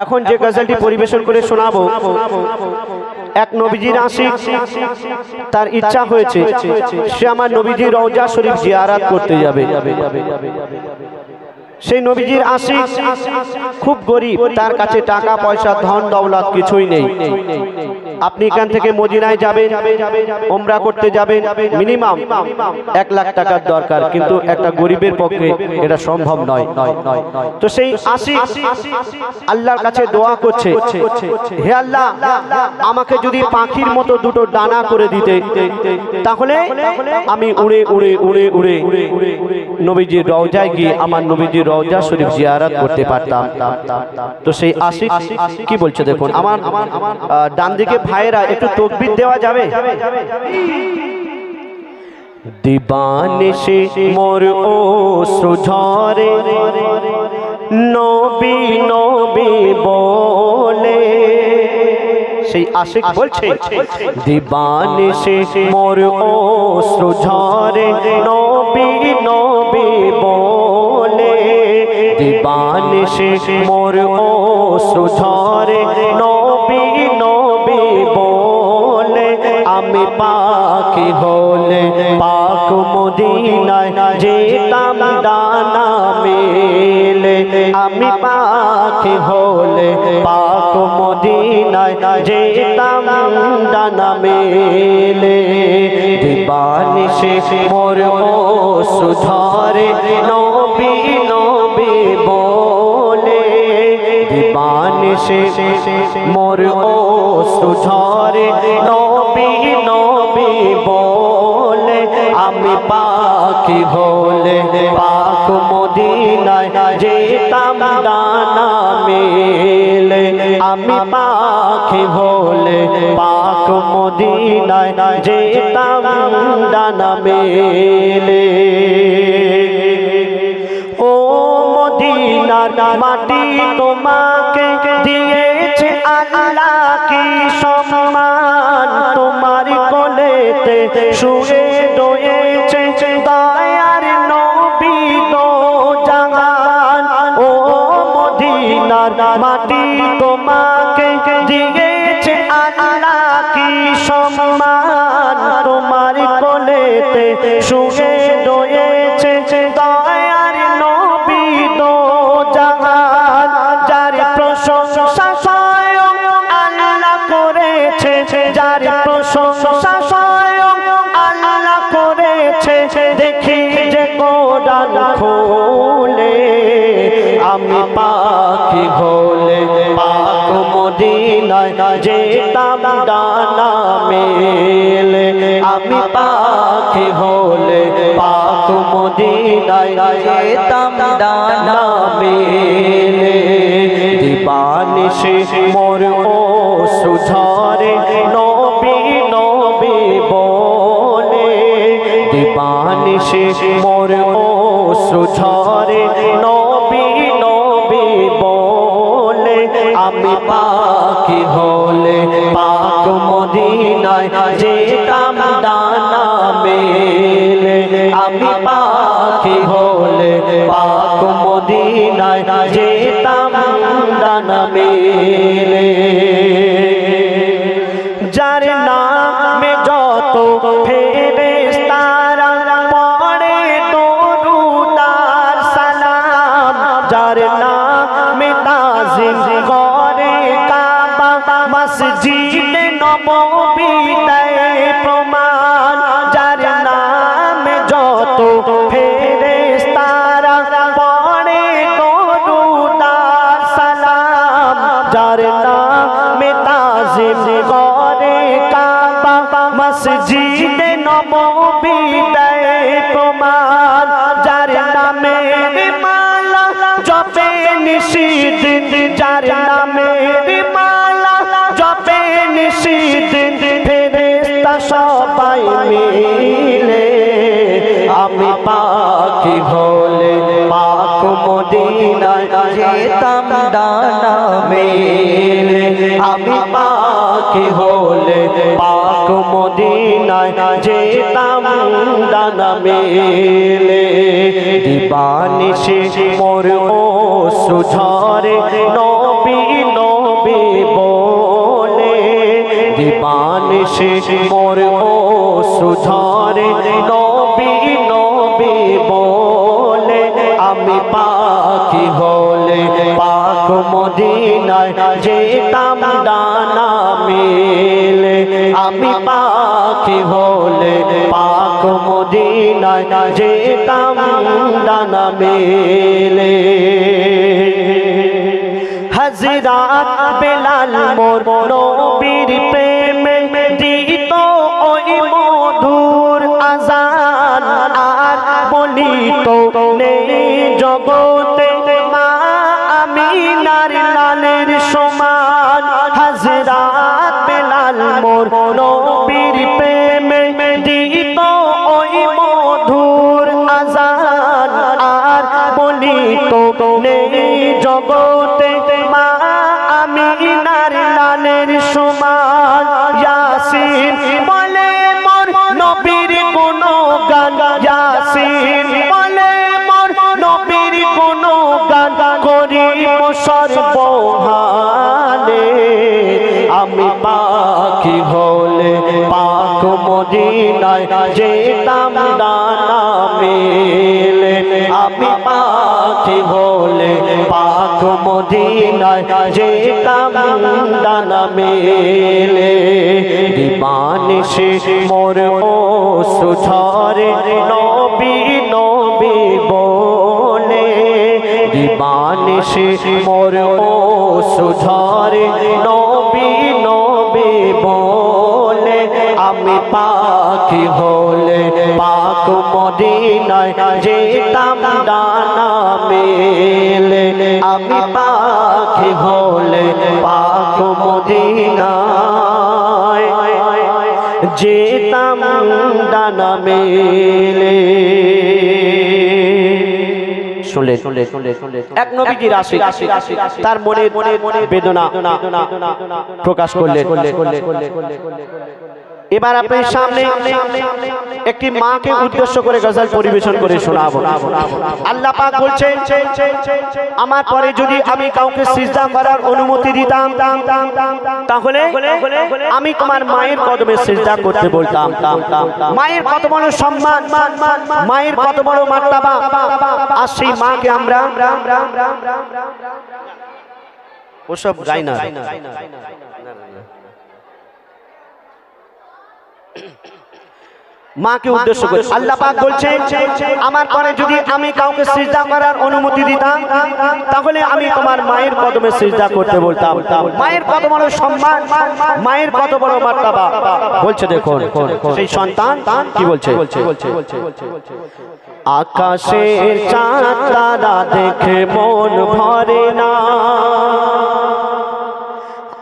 এখন যে গজলটি পরিবেশন করে শোনাবো এক নবীজির আশিক তার ইচ্ছা হয়েছে সে আমার নবীজির রওজা শরীফ জিয়ারাত করতে যাবে। সেই নবীজির আশিক খুব গরিব তার কাছে টাকা পয়সা ধন দৌলত কিছুই নেই। আপনি এখান থেকে মদিনায় যাবেন ওমরা করতে যাবেন মিনিমাম এক লাখ টাকার দরকার। কিন্তু একটা গরিবের পক্ষে এটা সম্ভব নয়। তো সেই আশিক আল্লাহর কাছে দোয়া করছে। হে আল্লাহ আমাকে যদি পাখির মতো দুটো ডানা করে দিতে। তাহলে আমি উড়ে উড়ে উড়ে উড়ে নবীজির রওজায় গিয়ে আমার নবীজির রওজা শরীফ জিয়ারাত করতে পারতাম। তো সেই আশিক কি বলছে দেখুন? আমার ডান দিকে ভাইয়েরা, একটু তকবির দেওয়া যাবে? দিবানিশে মোর ও সুঝরে নবী নবী বলে। সেই আশিক বলছে দিবানিশে মোর ও সুঝরে নবী নবী বলে। দিবানিশে মোর ও সুঝরে মদিনায় যেতাম ডানা মেলে। আমি পাখি হলে পাক মদিনায় যেতাম ডানা মেলে। দিবানিশে মোর ও সুধরে নবী নবী বলে। দিবানিশে মোর ও পাখি হলে পাক মদিনায় যেতাম ডানা মেলে? আমি পাখি হলে পাক মদিনায় যেতাম ডানা মেলে। ও মদিনার মাটি তোমাকে দিয়েছে আল্লাহ কি সম্মান? তোমার কোলেতে শুয়ে তোমাকে দিয়েছে আল্লাহ কি সম্মান। তোমার কোলেতে শুয়ে রয়েছে দয়ার নবী দো জাহান, যার প্রশংসা স্বয়ং আল্লাহ করেছে, যার প্রশংসা স্বয়ং আল্লাহ করেছে। দেখি যে কোরআন খোলে, আমি পাখি মদিনায় যেতাম ডানা মেলে, আমি পাখি হলে পাক মদিনায় যেতাম ডানা মেলে। দিবানিশে মোর ও সুঝরে নবী নবী বলে দিবানিশে মোর ও সুঝরে যেতাম ডানা মেলে আমি পাখি হলে পাক মদিনায় যেতাম ডানা মেলে। আমি পাখি হলে পাক মদিনায় যেতাম ডানা মেলে। আমি পাখি হলে পাক মদিনায় যেতাম ডানা মেলে। দিবানিশে মোর ঝরে নবী নবী বলে দিবানিশ মোর ও সুঝরে নবী নবী বলে, আমি পাখি হলে পাক মদিনায় যেতাম ডানা মেলে। আমি পাখি হলে পাক মদিনায় যেতাম ডানা মেলে। আমি পাখি হলে পাক মদিনায় যেতাম ডানা মেলে। আমি পাখি হলে পাক মদিনায় যেতাম ডানা মেলে। দিবানিসে মোর ও সুঝরে নবী নবী বলে। দিবানিসে মোর ও সুঝরে নবী যেতাম ডানা মেলে আমি পাখি হলে পাক মদিনায়। যেতাম ডানা মেলে। শুনলে এক নবীজির আশিক তার মনে মনে বেদনা প্রকাশ করলে এবার আপনার সামনে একটি মাকে উদ্দেশ্য করে গজল পরিবেশন করে শোনাবো। আল্লাহ পাক বলছেন আমার পরে যদি আমি কাউকে সিজদা করার অনুমতি দিতাম তাহলে আমি তোমার মায়ের কদমে সিজদা করতে বলতাম। মায়ের কত বড় সম্মান মায়ের কত বড় মার্তাবা। আর সেই মাকে আমরা ওসব গাই না। মাকে উদ্দেশ্য করে আল্লাহ পাক বলছেন আমার পরে যদি আমি কাউকে সিজদা করার অনুমতি দিতাম তাহলে আমি তোমার মায়ের কদমে সিজদা করতে বলতাম। মায়ের কত বড় সম্মান মায়ের কত বড় মার্তাবা। বলছে দেখুন সেই সন্তান কি বলছে? আকাশের চাঁদ তারা দেখে মন ভরে না।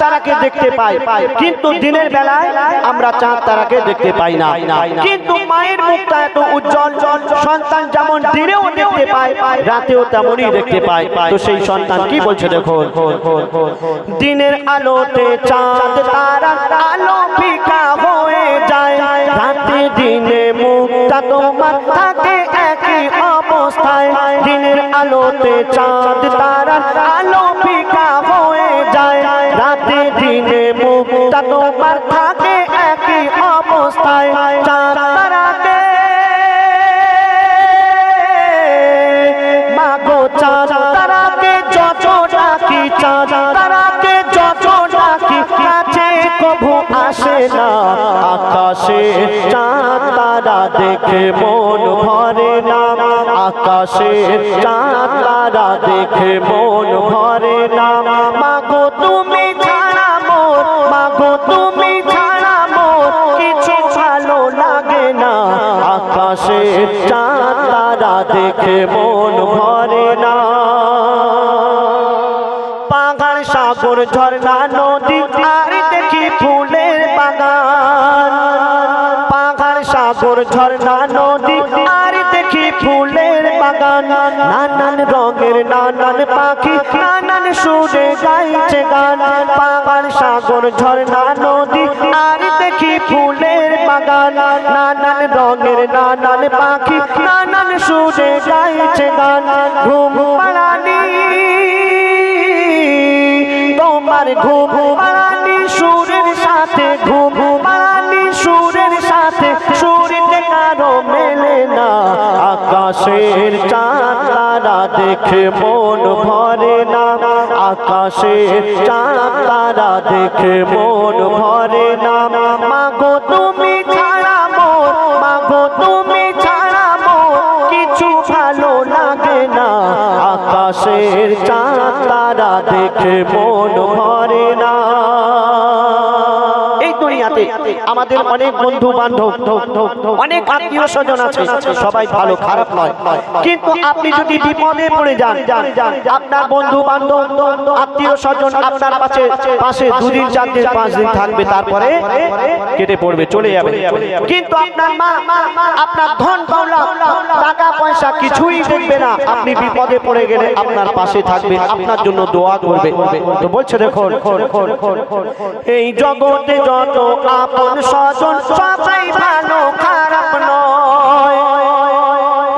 তারাকে দেখতে পাই। কিন্তু দিনের বেলায় আমরা চাঁদ তারাকে দেখতে পাই না। কিন্তু মায়ের মুখটা এত উজ্জ্বল, সন্তান যেমন দিনেও দেখতে পায়, রাতেও তেমনই দেখতে পায়। তো সেই সন্তান কি বলছে দেখুন? দিনের আলোতে চাঁদ তারা আলো ফিকা হয়ে যায়। রাতে দিনে মুখটা তোমার থাকে একই অবস্থায়। দিনের আলোতে চাঁদ তারা আলো দেখে মন ভরে না। আকাশের চাঁদ তারা দেখে মন ভরে না। মাগো, তুমি ছাড়া মোর, মাগো, তুমি ছাড়া মোর কিছু ভালো লাগে না। আকাশের চাঁদ তারা দেখে মন ভরে না। পাহাড় সাগর, ঝর্ণা, নদী, আর ঝর্ণা নদী, আর দেখি ফুলের বাগান। নানান রঙের নানান পাখি, নানান সুরে গাইছে গান। পাগান সাগর, ঝর্ণা, নদী, আর দেখি ফুলের বাগান। নানান রঙের নানান পাখি, নানান সুরে গাইছে গান। ঘুম দেখে মন ভরে না। আকাশে চাঁদ, তারা দেখে মন ভরে না। মাগো, তুমি ছাড়া মাগো, তুমি ছাড়া কিছু ভালো লাগে না। আকাশের চাঁদ, তারা দেখে মন ভরে না। দুনিয়াতে আমাদের অনেক বন্ধু বান্ধব, অনেক আত্মীয় স্বজন আছে, সবাই ভালো, খারাপ নয়। কিন্তু আপনি যদি বিপদে পড়ে যান, আপনার বন্ধু বান্ধব, আত্মীয় স্বজন আপনার পাশে পাশে দুদিন, চার দিন, পাঁচ দিন থাকবে, তারপরে কেটে পড়বে, চলে যাবে। কিন্তু আপনার মা, আপনার ধন টাকা পয়সা কিছুই দেখবে না। আপনি বিপদে পড়ে গেলে আপনার পাশে থাকবে, আপনার জন্য দোয়া করবে। তো বলছে, দেখুন, এই জগতে যত আপন স্বজন সবাই ভালো, খারাপ নয়।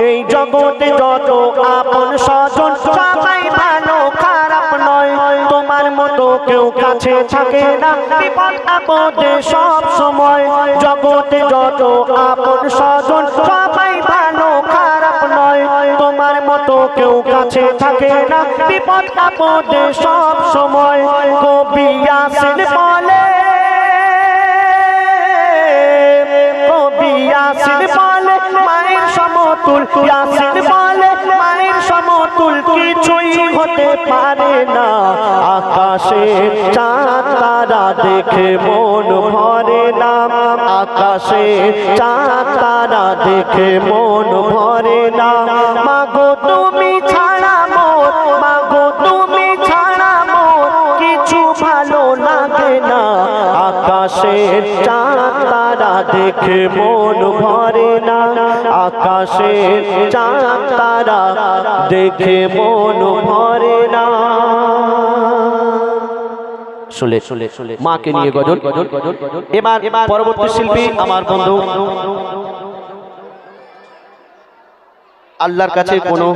এই জগতে যত আপন স্বজন সবাই ভালো, খারাপ নয়। তোমার মতো কেউ কাছে থাকে না, বিপদ আপদে সব সময়। জগতে যত আপন স্বজন সবাই ভালো, খারাপ নয়। তোমার মতো কেউ কাছে থাকে না, বিপদ আপদে সব সময়। কবি আসেন বলে বলে মায়ের সমতুল ইয়াসিন মায়ের সমতুল কিছুই হতে পারে না। আকাশে চাঁদ, তারা দেখে মন ভরে না। আকাশে চাঁদ, তারা দেখে মন ভরে না। মাগো, তুমি ছাড়া মোর মাগো, তুমি ছাড়া মোর কিছু ভালো লাগে না। আকাশের চাঁদ দেখে মন ভরে না। আকাশের চাঁদ, তারা দেখে মন ভরে না। শুলে শুলে শুলে। মাকে নিয়ে গজল। এবার পরবর্তী শিল্পী আমার বন্ধু। আল্লাহর কাছে কোনো